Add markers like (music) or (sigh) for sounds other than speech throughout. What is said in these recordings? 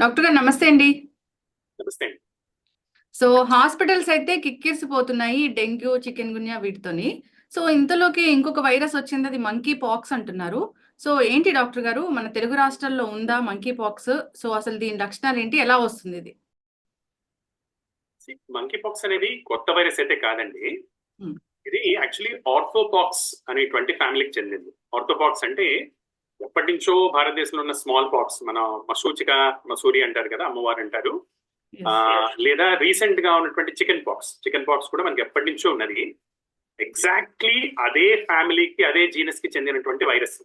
Doctor గారు నమస్తే అండి. నమస్తే సో హాస్పిటల్స్ అయితే కిక్కిరిసిపోతున్నాయి డెంగ్యూ చికెన్ గున్యా వీటితోని. సో ఇంతలోకి ఇంకొక వైరస్ వచ్చింది అది మంకీ పాక్స్ అంటున్నారు. సో ఏంటి డాక్టర్ గారు మన తెలుగు రాష్ట్రాల్లో ఉందా మంకీ పాక్స్? సో అసలు దీని లక్షణాలు ఏంటి ఎలా వస్తుంది ఇది? మంకీ పాక్స్ అనేది కొత్త వైరస్ అయితే కాదండి. ఇది యాక్చువల్లీ ఆర్థోపాక్స్ అనేటువంటి ఫ్యామిలీకి చెందింది. ఆర్థోపాక్స్ అంటే ఎప్పటి నుంచో భారతదేశంలో ఉన్న స్మాల్ పాక్స్ మన మసూచిక మసూరి అంటారు కదా అమ్మవారు అంటారు. ఆ, లేదా రీసెంట్గా ఉన్నటువంటి చికెన్ పాక్స్ చికెన్ పాక్స్ కూడా మనకి ఎప్పటి నుంచో ఉన్నది. ఎగ్జాక్ట్లీ అదే ఫ్యామిలీకి అదే జీనస్కి చెందినటువంటి వైరస్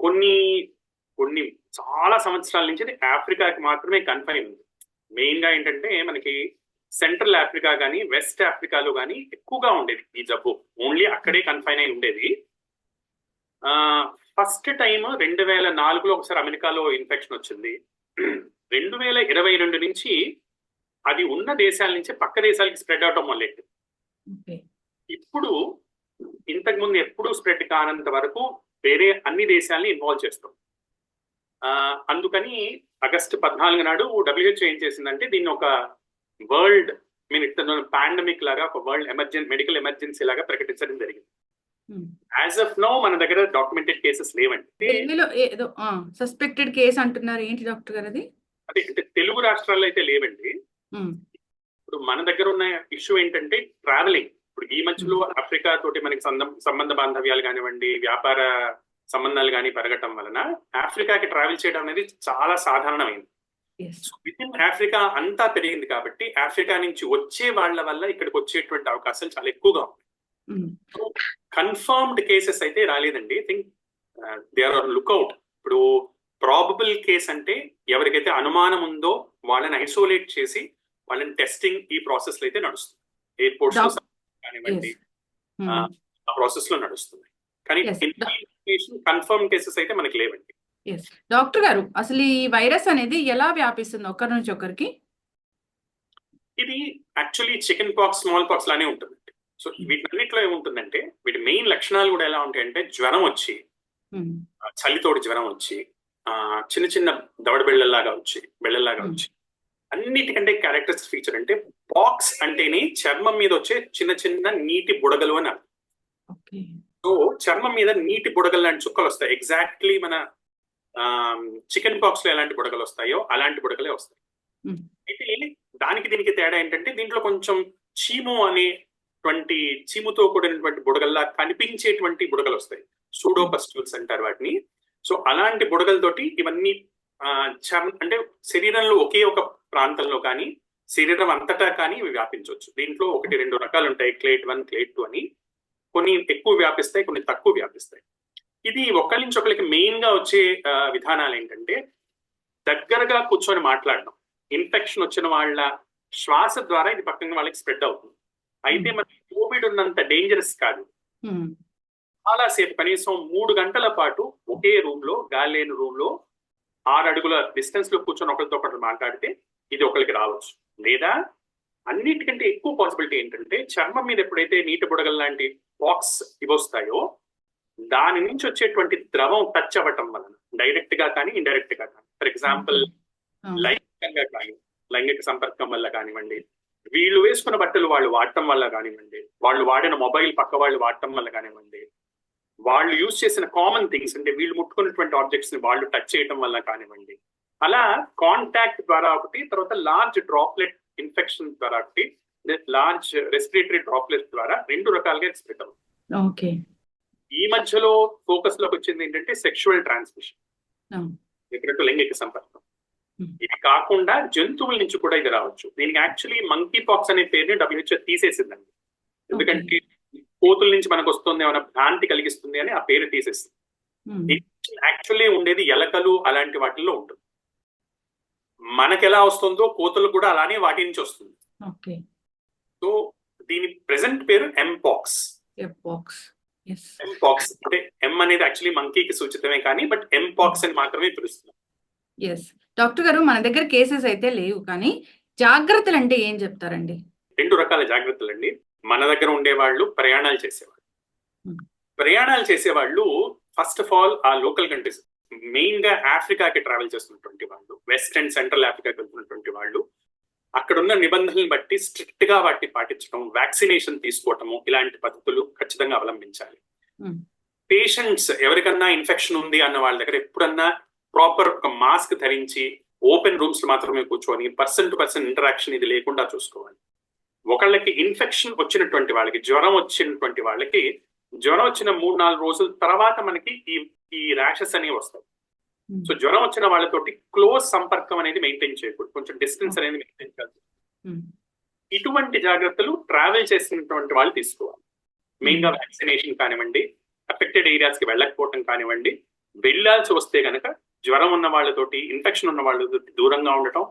కొన్ని కొన్ని చాలా సంవత్సరాల నుంచి ఆఫ్రికాకి మాత్రమే కన్ఫైన్ ఉంది మెయిన్గా ఏంటంటే మనకి సెంట్రల్ ఆఫ్రికా కానీ వెస్ట్ ఆఫ్రికాలో కానీ ఎక్కువగా ఉండేది ఈ జబ్బు. ఓన్లీ అక్కడే కన్ఫైన్ అయి ఉండేది. ఫస్ట్ టైం రెండు వేల నాలుగులో ఒకసారి అమెరికాలో ఇన్ఫెక్షన్ వచ్చింది. రెండు వేల ఇరవై రెండు నుంచి అది ఉన్న దేశాల నుంచి పక్క దేశాలకి స్ప్రెడ్ అవటం మొదలెట్టింది. ఇప్పుడు ఇంతకు ముందు ఎప్పుడూ స్ప్రెడ్ కానంత వరకు వేరే అన్ని దేశాలని ఇన్వాల్వ్ చేస్తాం. ఆ, అందుకని ఆగస్టు పద్నాలుగు నాడు డబ్ల్యూహెచ్ఓ ఏం చేసిందంటే దీన్ని ఒక వరల్డ్ మీన్ పాండమిక్ లాగా ఒక వరల్డ్ ఎమర్జెన్సీ మెడికల్ ఎమర్జెన్సీ లాగా ప్రకటించడం జరిగింది. యాజ్ ఆఫ్ నో మన దగ్గర డాక్యుమెంటెడ్ కేసెస్ లేవండి. ఢిల్లీలో ఏదో సస్పెక్టెడ్ కేసు అంటున్నారు. ఏంటి డాక్టర్ గారు అది అదే అంటే తెలుగు రాష్ట్రాల్లో అయితే లేవండి. ఇప్పుడు మన దగ్గర ఉన్న ఇష్యూ ఏంటంటే ట్రావెలింగ్ ఇప్పుడు ఈ మధ్యలో ఆఫ్రికా తోటి మనకి సంబంధ బాంధవ్యాలు కానివ్వండి వ్యాపార సంబంధాలు కానీ పెరగటం వలన ఆఫ్రికాకి ట్రావెల్ చేయడం అనేది చాలా సాధారణమైంది. విత్ ఇన్ ఆఫ్రికా అంతా పెరిగింది కాబట్టి ఆఫ్రికా నుంచి వచ్చే వాళ్ళ వల్ల ఇక్కడికి వచ్చేటువంటి అవకాశాలు చాలా ఎక్కువగా ఉన్నాయి. కన్ఫర్మ్డ్ కేసెస్ అయితే రాలేదండి. థింక్ దే ఆర్ లుక్అవుట్ ఇప్పుడు ప్రాబబుల్ కేస్ అంటే ఎవరికైతే అనుమానం ఉందో వాళ్ళని ఐసోలేట్ చేసి వాళ్ళని టెస్టింగ్ ఈ ప్రాసెస్లో అయితే నడుస్తుంది. ఎయిర్పోర్ట్స్ కానివ్వండి ఆ, ప్రాసెస్లో నడుస్తుంది. కానీ. కన్ఫర్మ్ కేసెస్ అయితే మనకి లేవండి. Yes. డాక్టర్ గారు అసలు ఈ వైరస్ అనేది ఎలా వ్యాపిస్తుంది ఒకరి నుంచి ఒకరికి? ఇది actually chicken pox small pox లానే ఉంటుంది. సో వీటన్నిటిలో ఏముంటుందంటే వీటి మెయిన్ లక్షణాలు కూడా ఎలా ఉంటాయంటే జ్వరం వచ్చి చలితోటి జ్వరం వచ్చి ఆ చిన్న చిన్న దవడ బిళ్ళల్లాగా వచ్చి బిళ్ళల్లాగా. వచ్చి అన్నిటికంటే క్యారెక్టర్స్ ఫీచర్ అంటే పాక్స్ అంటేనే చర్మం మీద వచ్చే చిన్న చిన్న నీటి బుడగలు అని సో చర్మం మీద నీటి బుడగలు లాంటి చుక్కలు వస్తాయి. ఎగ్జాక్ట్లీ మన చికెన్ పాక్స్లో ఎలాంటి బుడగలు వస్తాయో అలాంటి బుడగలే వస్తాయి. అయితే దానికి దీనికి తేడా ఏంటంటే దీంట్లో కొంచెం చీము అనేటువంటి చీముతో కూడినటువంటి బుడగల్లా కనిపించేటువంటి బుడగలు వస్తాయి సూడోపస్ట్యూల్స్ అంటారు వాటిని. సో అలాంటి బుడగలతోటి ఇవన్నీ చర్మ అంటే శరీరంలో ఒకే ఒక ప్రాంతంలో కానీ శరీరం అంతటా కానీ ఇవి వ్యాపించవచ్చు. దీంట్లో ఒకటి రెండు రకాలు ఉంటాయి క్లేట్ వన్ క్లేట్ టూ అని. కొన్ని ఎక్కువ వ్యాపిస్తాయి కొన్ని తక్కువ వ్యాపిస్తాయి. ఇది ఒకరి నుంచి ఒకరికి మెయిన్గా వచ్చే విధానాలు ఏంటంటే దగ్గరగా కూర్చొని మాట్లాడడం. ఇన్ఫెక్షన్ వచ్చిన వాళ్ళ శ్వాస ద్వారా ఇది పక్కన వాళ్ళకి స్ప్రెడ్ అవుతుంది. అయితే మనకి కోవిడ్ ఉన్నంత డేంజరస్ కాదు. ఉమ్, చాలా సేపు కనీసం మూడు గంటల పాటు ఒకే రూమ్లో గాలి లేని రూమ్లో ఆరు అడుగుల డిస్టెన్స్లో కూర్చొని ఒకరితో ఒకరు మాట్లాడితే ఇది ఒకరికి రావచ్చు. లేదా అన్నిటికంటే ఎక్కువ పాసిబిలిటీ ఏంటంటే చర్మం మీద ఎప్పుడైతే నీటి బుడగల లాంటి బాక్స్ ఇవి వస్తాయో దాని నుంచి వచ్చేటువంటి ద్రవం టచ్ అవ్వటం వలన డైరెక్ట్గా కానీ ఇండైరెక్ట్గా కానీ. ఫర్ ఎగ్జాంపుల్ ఆ, లైంగికంగా కానీ లైంగిక సంపర్కం వల్ల కానివ్వండి వీళ్ళు వేసుకున్న బట్టలు వాళ్ళు వాడటం వల్ల కానివ్వండి వాళ్ళు వాడిన మొబైల్ పక్క వాళ్ళు వాడటం వల్ల కానివ్వండి వాళ్ళు యూజ్ చేసిన కామన్ థింగ్స్ అంటే వీళ్ళు ముట్టుకున్నటువంటి ఆబ్జెక్ట్స్ని వాళ్ళు టచ్ చేయడం వల్ల కానివ్వండి. అలా కాంటాక్ట్ ద్వారా ఒకటి తర్వాత లార్జ్ డ్రాప్లెట్ ఇన్ఫెక్షన్ ద్వారా ఒకటి లార్జ్ రెస్పిరేటరీ డ్రాప్లెట్ ద్వారా రెండు రకాలుగా స్ప్రెడ్ అవుతుంది. ఓకే. ఈ మధ్యలో ఫోకస్లోకి వచ్చింది ఏంటంటే సెక్షువల్ ట్రాన్స్మిషన్ ఆ, ఎక్కడంటే లైంగిక సంపర్కం. ఇది కాకుండా జంతువుల నుంచి కూడా ఇది రావచ్చు. దీనికి యాక్చువల్లీ మంకీ పాక్స్ అనే పేరుని డబ్ల్యూహెచ్ఓ తీసేసిందండి. ఎందుకంటే కోతుల నుంచి మనకు వస్తుంది ఏమైనా భ్రాంతి కలిగిస్తుంది అని ఆ పేరు తీసేసింది. ఉమ్, యాక్చువల్లీ ఉండేది ఎలకలు అలాంటి వాటిల్లో ఉంటుంది. మనకి ఎలా వస్తుందో కోతులు కూడా అలానే వాటి నుంచి వస్తుంది. సో దీని ప్రెసెంట్ పేరు ఎంపాక్స్ ఎంపాక్స్ అంటే ఎం అనేది యాక్చువల్లీ మంకీకి సూచితమే కానీ బట్ ఎంపాక్స్ అని మాత్రమే పిలుస్తుంది ఎస్ డాక్టర్ గారు మన దగ్గర కేసెస్ అయితే లేవు కానీ జాగ్రత్తలు అంటే ఏం చెప్తారండి? రెండు రకాల జాగ్రత్తలు అండి మన దగ్గర ఉండేవాళ్ళు ప్రయాణాలు చేసేవాళ్ళు. ప్రయాణాలు చేసేవాళ్ళు ఫస్ట్ ఆఫ్ ఆల్ ఆ లోకల్ కంట్రీస్ మెయిన్గా ఆఫ్రికాకి ట్రావెల్ చేస్తున్నటువంటి వాళ్ళు వెస్ట్ అండ్ సెంట్రల్ ఆఫ్రికాకి వెళ్తున్నటువంటి వాళ్ళు. అక్కడ ఉన్న నిబంధనలను బట్టి స్ట్రిక్ట్గా వాటిని పాటించడం వ్యాక్సినేషన్ తీసుకోవటము ఇలాంటి పద్ధతులు ఖచ్చితంగా అవలంబించాలి. పేషెంట్స్ ఎవరికన్నా ఇన్ఫెక్షన్ ఉంది అన్న వాళ్ళ దగ్గర ఎప్పుడన్నా ప్రాపర్ ఒక మాస్క్ ధరించి ఓపెన్ రూమ్స్ మాత్రమే కూర్చొని పర్సన్ టు పర్సన్ ఇంటరాక్షన్ ఇది లేకుండా చూసుకోవాలి. ఒకళ్ళకి ఇన్ఫెక్షన్ వచ్చినటువంటి వాళ్ళకి జ్వరం వచ్చినటువంటి వాళ్ళకి జ్వరం వచ్చిన మూడు నాలుగు రోజుల తర్వాత మనకి ఈ ఈ ర్యాషెస్ అనేవి వస్తాయి. Hmm. సో జ్వరం వచ్చిన వాళ్ళతోటి క్లోజ్ సంపర్కం అనేది మెయింటైన్ చేయకూడదు. కొంచెం డిస్టెన్స్ అనేది మెయింటైన్ చేయాలి. Hmm. ఇటువంటి జాగ్రత్తలు ట్రావెల్ చేసినటువంటి వాళ్ళు తీసుకోవాలి. మెయిన్గా వ్యాక్సినేషన్ కానివ్వండి అఫెక్టెడ్ ఏరియాస్కి వెళ్ళకపోవటం కానివ్వండి వెళ్ళాల్సి వస్తే గనక జ్వరం ఉన్న వాళ్ళతోటి ఇన్ఫెక్షన్ ఉన్న వాళ్ళతోటి దూరంగా ఉండటం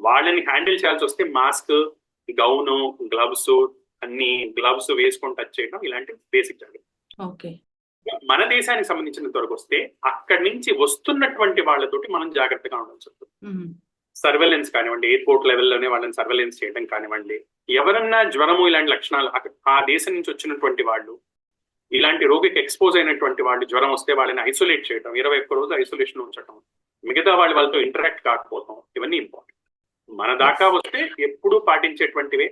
వాళ్ళని హ్యాండిల్ చేయాల్సి వస్తే మాస్క్ గౌను గ్లవ్స్ అన్ని గ్లవ్స్ వేసుకొని టచ్ చేయడం ఇలాంటి బేసిక్ జాగ్రత్త ఓకే. మన దేశానికి సంబంధించినంత వరకు వస్తే అక్కడి నుంచి వస్తున్నటువంటి వాళ్ళతోటి మనం జాగ్రత్తగా ఉండాల్సి వస్తుంది. సర్వేలెన్స్ కానివ్వండి ఎయిర్పోర్ట్ లెవెల్లోనే వాళ్ళని సర్వేలెన్స్ చేయడం కానివ్వండి ఎవరన్నా జ్వరము ఇలాంటి లక్షణాలు ఆ దేశం నుంచి వచ్చినటువంటి వాళ్ళు ఇలాంటి రోగికి ఎక్స్పోజ్ అయినటువంటి వాళ్ళు జ్వరం వస్తే వాళ్ళని ఐసోలేట్ చేయడం ఇరవై ఒక్క రోజు ఐసోలేషన్ ఉంచడం మిగతా వాళ్ళు వాళ్ళతో ఇంటరాక్ట్ కాకపోవడం ఇవన్నీ ఇంపార్టెంట్ మన దాకా వస్తే ఎప్పుడూ పాటించేటువంటివే.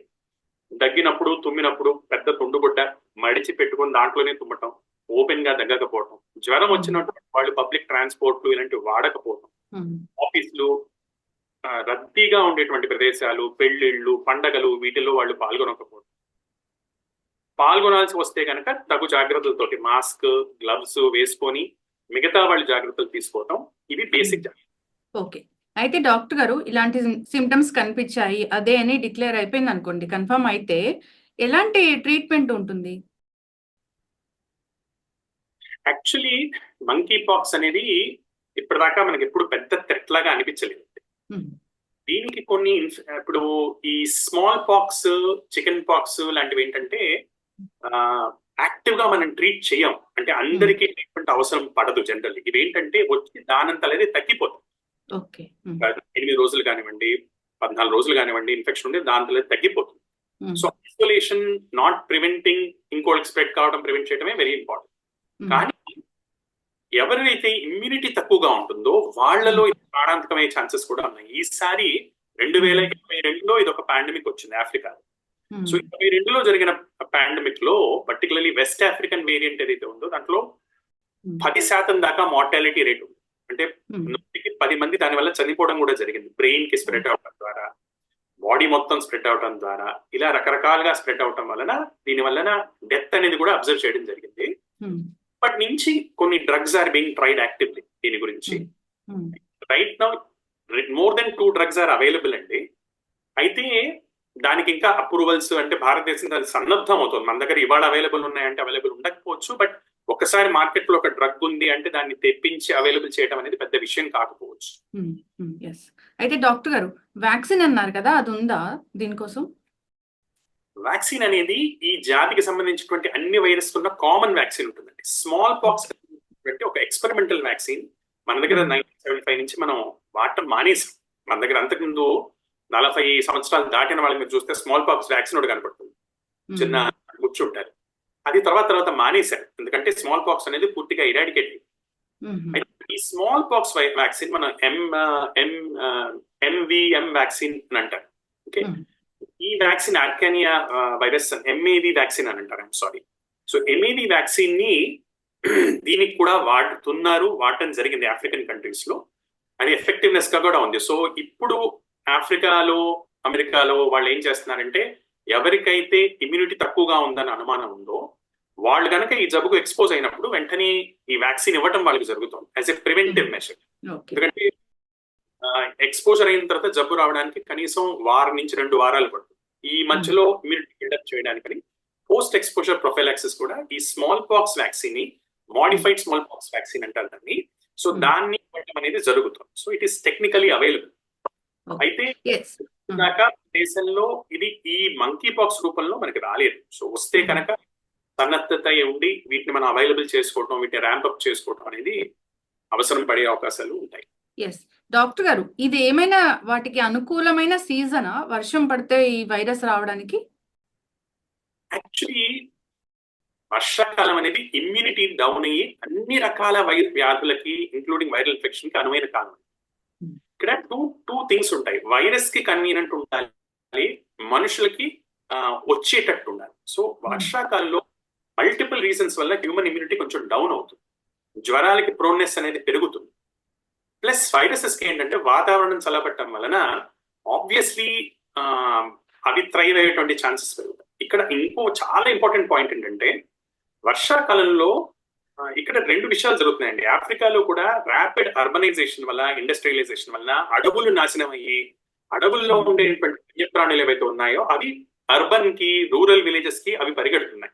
దగ్గినప్పుడు తుమ్మినప్పుడు పెద్ద తుండుగుడ్డ మడిచి పెట్టుకొని దాంట్లోనే తుమ్మటం ఓపెన్గా దగ్గకపోవడం జ్వరం వచ్చినటువంటి వాళ్ళు పబ్లిక్ ట్రాన్స్పోర్ట్లు ఇలాంటివి వాడకపోవడం ఉమ్, ఆఫీసులు రద్దీగా ఉండేటువంటి ప్రదేశాలు పెళ్ళిళ్ళు పండగలు వీటిల్లో వాళ్ళు పాల్గొనకపోవడం పాల్గొనాల్సి వస్తే కనుక తగు జాగ్రత్తలతోటి మాస్క్ గ్లవ్స్ వేసుకొని మిగతా వాళ్ళు జాగ్రత్తలు తీసుకోవటం ఇవి బేసిక్ ఓకే. అయితే డాక్టర్ గారు ఇలాంటి సిమ్టమ్స్ కనిపించాయి అదే అని డిక్లేర్ అయిపోయింది అనుకోండి కన్ఫర్మ్ అయితే ఎలాంటి ట్రీట్మెంట్ ఉంటుంది? యాక్చువల్లీ మంకీ పాక్స్ అనేది ఇప్పటిదాకా మనకి ఎప్పుడు పెద్ద థ్రెట్ లాగా అనిపించలేదు దీనికి కొన్ని ఇప్పుడు ఈ స్మాల్ పాక్స్ చికెన్ పాక్స్ లాంటివి ఏంటంటే యాక్టివ్గా మనం ట్రీట్ చేయం. అంటే అందరికీ ట్రీట్మెంట్ అవసరం పడదు జనరల్లీ. ఇవి ఏంటంటే వచ్చి దానంత అనేది తగ్గిపోతుంది ఉమ్, ఎనిమిది రోజులు కానివ్వండి పద్నాలుగు రోజులు కానివ్వండి ఇన్ఫెక్షన్ ఉంటే దాంతో అనేది తగ్గిపోతుంది. Um, so isolation not preventing ఇంకోళ్ళకి స్ప్రెడ్ కావడం ప్రివెంట్ చేయడమే వెరీ ఇంపార్టెంట్. కానీ ఎవరైతే ఇమ్యూనిటీ తక్కువగా ఉంటుందో వాళ్ళలో ఇది ప్రాణాంతకమయ్యే ఛాన్సెస్ కూడా ఉన్నాయి. ఈసారి రెండు వేల ఇరవై రెండులో ఇది ఒక పాండమిక్ వచ్చింది ఆఫ్రికా ఉమ్, సో ఇరవై రెండులో జరిగిన పాండమిక్లో పర్టికులర్లీ వెస్ట్ ఆఫ్రికన్ వేరియంట్ ఏదైతే ఉందో దాంట్లో ఉమ్, పది శాతం దాకా మార్టాలిటీ రేట్ ఉంది. అంటే ఉమ్, నూటికి పది మంది దానివల్ల చనిపోవడం కూడా జరిగింది. బ్రెయిన్కి స్ప్రెడ్ అవడం ద్వారా బాడీ మొత్తం స్ప్రెడ్ అవడం ద్వారా ఇలా రకరకాలుగా స్ప్రెడ్ అవడం వలన దీని వలన డెత్ అనేది కూడా అబ్జర్వ్ చేయడం జరిగింది. ఇప్పటి నుంచి కొన్ని drugs are being tried actively దీని గురించి. Right now more than two drugs are available అండి. అయితే దానికి ఇంకా అప్రూవల్స్ అంటే భారతదేశం అది సన్నద్ధం అవుతుంది. మన దగ్గర ఇవాళ అవైలబుల్ ఉన్నాయంటే అవైలబుల్ ఉండకపోవచ్చు బట్ ఒకసారి మార్కెట్లో ఒక డ్రగ్ ఉంది అంటే దాన్ని తెప్పించి అవైలబుల్ చేయడం అనేది పెద్ద విషయం కాకపోవచ్చు. ఉమ్, ఎస్ అయితే డాక్టర్ గారు వ్యాక్సిన్ అన్నారు కదా అది ఉందా దీనికోసం? వ్యాక్సిన్ అనేది ఈ జాతికి సంబంధించినటువంటి అన్ని వైరస్ ఉన్న కామన్ వ్యాక్సిన్ ఉంటుందండి. స్మాల్ పాక్స్ ఒక ఎక్స్పెరిమెంటల్ వ్యాక్సిన్ మన దగ్గర నైన్టీన్ సెవెంటీ ఫైవ్ నుంచి మనం వాడటం మానేసాం. మన దగ్గర అంతకుముందు నలభై సంవత్సరాలు దాటిన వాళ్ళకి మీరు చూస్తే స్మాల్ పాక్స్ వ్యాక్సిన్ ఒకటి కనపడుతుంది. చిన్న కూర్చుంటారు అది తర్వాత తర్వాత మానేశారు. ఎందుకంటే స్మాల్ పాక్స్ అనేది పూర్తిగా ఇరాడికేట్ ఈ స్మాల్ పాక్స్ వ్యాక్సిన్ మనం ఎం ఎం ఎంవిఎం వ్యాక్సిన్ అని అంటారు. ఓకే ఈ వ్యాక్సిన్ ఆర్కానియా వైరస్ ఎంఏవి వ్యాక్సిన్ అని అంటారు. ఐమ్ సారీ సో ఎంఏవి వ్యాక్సిన్ని (clears throat) దీనికి కూడా వాడుతున్నారు వాడటం జరిగింది ఆఫ్రికన్ కంట్రీస్లో. అది ఎఫెక్టివ్నెస్గా కూడా ఉంది. సో ఇప్పుడు ఆఫ్రికాలో అమెరికాలో వాళ్ళు ఏం చేస్తున్నారంటే ఎవరికైతే ఇమ్యూనిటీ తక్కువగా ఉందని అనుమానం ఉందో వాళ్ళు కనుక ఈ జబ్బుకు ఎక్స్పోజ్ అయినప్పుడు వెంటనే ఈ వ్యాక్సిన్ ఇవ్వటం వాళ్ళకి జరుగుతుంది. యాజ్ ఎ ప్రివెంటివ్ మెషర్ ఎందుకంటే ఎక్స్పోజర్ అయిన తర్వాత జబ్బు రావడానికి కనీసం వారం నుంచి రెండు వారాలు పడుతుంది. ఈ మధ్యలో ఇమ్యూనిటీ బిల్డప్ చేయడానికని పోస్ట్ ఎక్స్పోజర్ ప్రొఫైలాక్సిస్ కూడా ఈ స్మాల్ పాక్స్ వ్యాక్సిన్ని మాడిఫైడ్ స్మాల్ పాక్స్ వ్యాక్సిన్ అంటారు దాన్ని. So Hmm. దాన్ని ఇవ్వడం అనేది జరుగుతుంది. So it is technically available. అయితే ఎస్ దాకా దేశంలో ఇది ఈ మంకీ పాక్స్ రూపంలో మనకి రాలేదు. సో వస్తే Hmm. కనుక సన్నద్ధత ఉండి వీటిని మనం అవైలబుల్ చేసుకోవడం వీటిని ర్యాంప్ అప్ చేసుకోవడం అనేది అవసరం పడే అవకాశాలు ఉంటాయి. ఎస్ డాక్టర్ గారు ఇది ఏమైనా వాటికి అనుకూలమైన సీజనా వర్షం పడితే ఈ వైరస్ రావడానికి? యాక్చువల్లీ వర్షాకాలం అనేది ఇమ్యూనిటీ డౌన్ అయ్యి అన్ని రకాల వై వ్యాధులకి ఇంక్లూడింగ్ వైరల్ ఇన్ఫెక్షన్కి అనువైన కాలం. Hmm. ఇక్కడ టూ టూ థింగ్స్ ఉంటాయి. వైరస్కి కన్వీనియంట్ ఉండాలి మనుషులకి వచ్చేటట్టు ఉండాలి. సో వర్షాకాలంలో మల్టిపుల్ రీజన్స్ వల్ల హ్యూమన్ ఇమ్యూనిటీ కొంచెం డౌన్ అవుతుంది. జ్వరాలకి ప్రోన్నెస్ అనేది పెరుగుతుంది. ప్లస్ వైరసెస్కి ఏంటంటే వాతావరణం చల్లబట్టడం వలన ఆబ్వియస్లీ అవి థ్రైవ్ అయ్యేటువంటి ఛాన్సెస్ పెరుగుతాయి. ఇక్కడ ఇంకో చాలా ఇంపార్టెంట్ పాయింట్ ఏంటంటే వర్షాకాలంలో ఇక్కడ రెండు విషయాలు జరుగుతున్నాయండి. ఆఫ్రికాలో కూడా ర్యాపిడ్ అర్బనైజేషన్ వల్ల ఇండస్ట్రియలైజేషన్ వల్ల అడవులు నాశనం అయ్యి అడవుల్లో ఉండేటువంటి వన్యప్రాణులు ఏవైతే ఉన్నాయో అవి అర్బన్కి రూరల్ విలేజెస్కి అవి పరిగెడుతున్నాయి.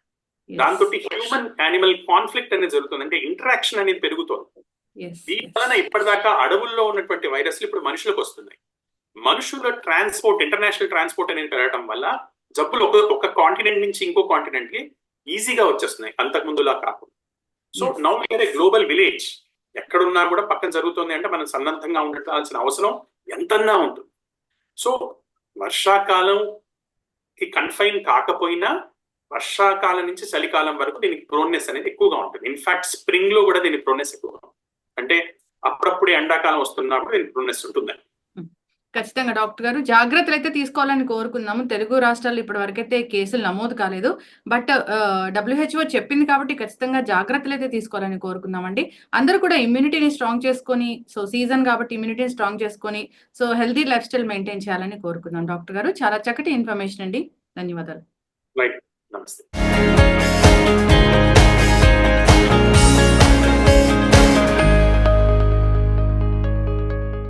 దాంతో హ్యూమన్ యానిమల్ కాన్ఫ్లిక్ట్ అనేది జరుగుతుంది. అంటే ఇంటరాక్షన్ అనేది పెరుగుతుంది. దీని వలన ఇప్పటిదాకా అడవుల్లో ఉన్నటువంటి వైరస్లు ఇప్పుడు మనుషులకు వస్తున్నాయి. మనుషుల ట్రాన్స్పోర్ట్ ఇంటర్నేషనల్ ట్రాన్స్పోర్ట్ అనేది పెరగడం వల్ల జబ్బులు ఒక ఒక కాంటినెంట్ నుంచి ఇంకో కాంటినెంట్కి ఈజీగా వచ్చేస్తున్నాయి. అంతకు ముందులా కాకుండా. So. Now we're a global village ఎక్కడున్నా కూడా పక్కన జరుగుతుంది అంటే మనం సన్నద్ధంగా ఉండాల్సిన అవసరం ఎంతన్నా ఉంటుంది. సో వర్షాకాలం కి కన్ఫైన్ కాకపోయినా వర్షాకాలం నుంచి చలికాలం వరకు దీనికి ప్రోన్నెస్ అనేది ఎక్కువగా ఉంటుంది. ఇన్ఫాక్ట్ స్ప్రింగ్లో కూడా దీని ప్రోన్నెస్ ఎక్కువగా ఉంటుంది. అంటే అప్పుడప్పుడు ఎండాకాలం వస్తున్నప్పుడు దీనికి ప్రోన్నెస్ ఉంటుంది ఖచ్చితంగా డాక్టర్ గారు. జాగ్రత్తలు అయితే తీసుకోవాలని కోరుకుందాము. తెలుగు రాష్ట్రాల్లో ఇప్పటి వరకైతే కేసులు నమోదు కాలేదు. బట్ డబ్ల్యూహెచ్ఓ చెప్పింది కాబట్టి ఖచ్చితంగా జాగ్రత్తలు అయితే తీసుకోవాలని కోరుకుందామండి. అందరూ కూడా ఇమ్యూనిటీని స్ట్రాంగ్ చేసుకొని సో సీజన్ కాబట్టి ఇమ్యూనిటీని స్ట్రాంగ్ చేసుకొని so healthy life style maintain చేయాలని కోరుకుందాం డాక్టర్ గారు. చాలా చక్కటి ఇన్ఫర్మేషన్ అండి. ధన్యవాదాలు. నమస్తే.